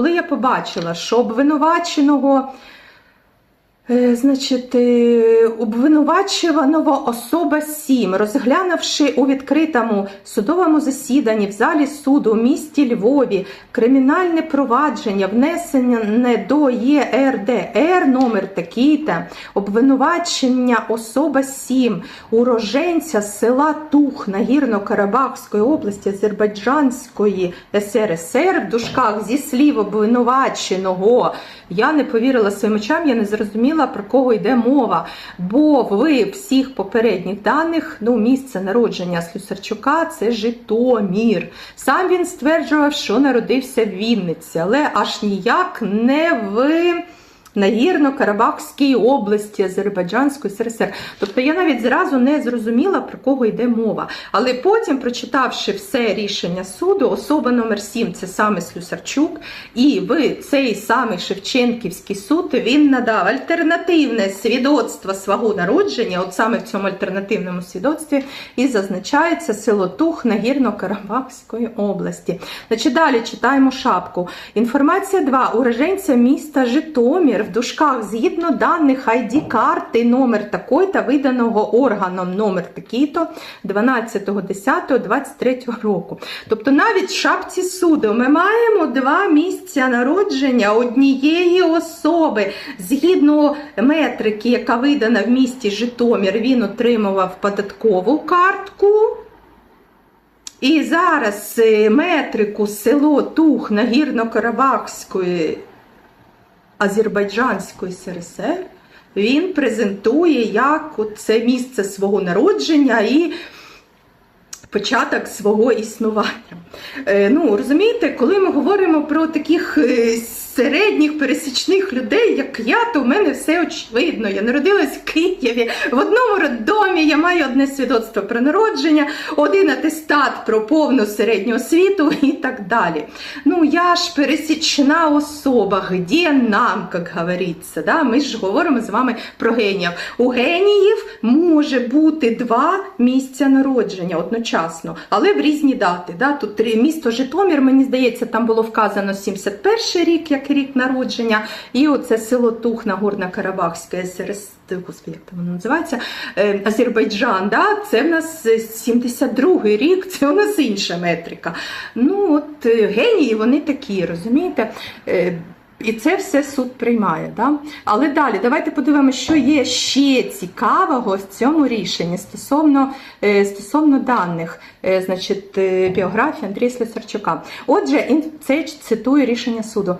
Коли я побачила, що обвинуваченого Значить, е, обвинувачуваного особа 7, розглянувши у відкритому судовому засіданні в залі суду у місті Львові кримінальне провадження, внесене до ЄРДР номер такий-то, обвинувачення особа 7, уроженця села Тух Нагірно-Карабахської області Азербайджанської СРСР в дужках зі слів обвинуваченого. Я не повірила своїм очам, я не зрозуміла, про кого йде мова. Бо ви всіх попередніх даних, ну, місце народження Слюсарчука це Житомир. Сам він стверджував, що народився в Вінниці, але аж ніяк не в. Нагірно-Карабахській області Азербайджанської СРСР. Тобто я навіть зразу не зрозуміла, про кого йде мова. Але потім, прочитавши все рішення суду, особа номер 7 це саме Слюсарчук, і в цей самий Шевченківський суд він надав альтернативне свідоцтво свого народження, от саме в цьому альтернативному свідоцтві, і зазначається село Тух Нагірно-Карабахської області. Значить, далі читаємо шапку. Інформація 2. Уроженця міста Житомир в дужках згідно даних ID карти номер такий-то виданого органом номер такий-то 12.10.23 року. Тобто навіть в шапці суду ми маємо два місця народження однієї особи. Згідно метрики, яка видана в місті Житомир, він отримував податкову картку. І зараз е, метрику село Тух Нагірно-Карабахської Азербайджанської СРСР він презентує як це місце свого народження і початок свого існування. Е, ну, розумієте, коли ми говоримо про таких е, середніх пересічних людей, як я, то в мене все очевидно. Я народилась в Києві, в одному роддомі, я маю одне свідоцтво про народження, один атестат про повну середню освіту і так далі. Ну, я ж пересічна особа, де нам, як говориться, да? ми ж говоримо з вами про геніїв. У геніїв може бути два місця народження одночасно, але в різні дати. Да? Тут місто Житомир, мені здається, там було вказано 71 рік, як рік народження, і оце село Тух Нагорно-Карабахське СРС. Господи, як там воно називається? Е, Азербайджан, да? це в нас 72-й рік, це у нас інша метрика. Ну, от е, генії, вони такі, розумієте? Е, і це все суд приймає. Да? Але далі, давайте подивимося, що є ще цікавого в цьому рішенні стосовно, е, стосовно даних, е, значить, е, біографії Андрія Слесарчука. Отже, це цитую рішення суду.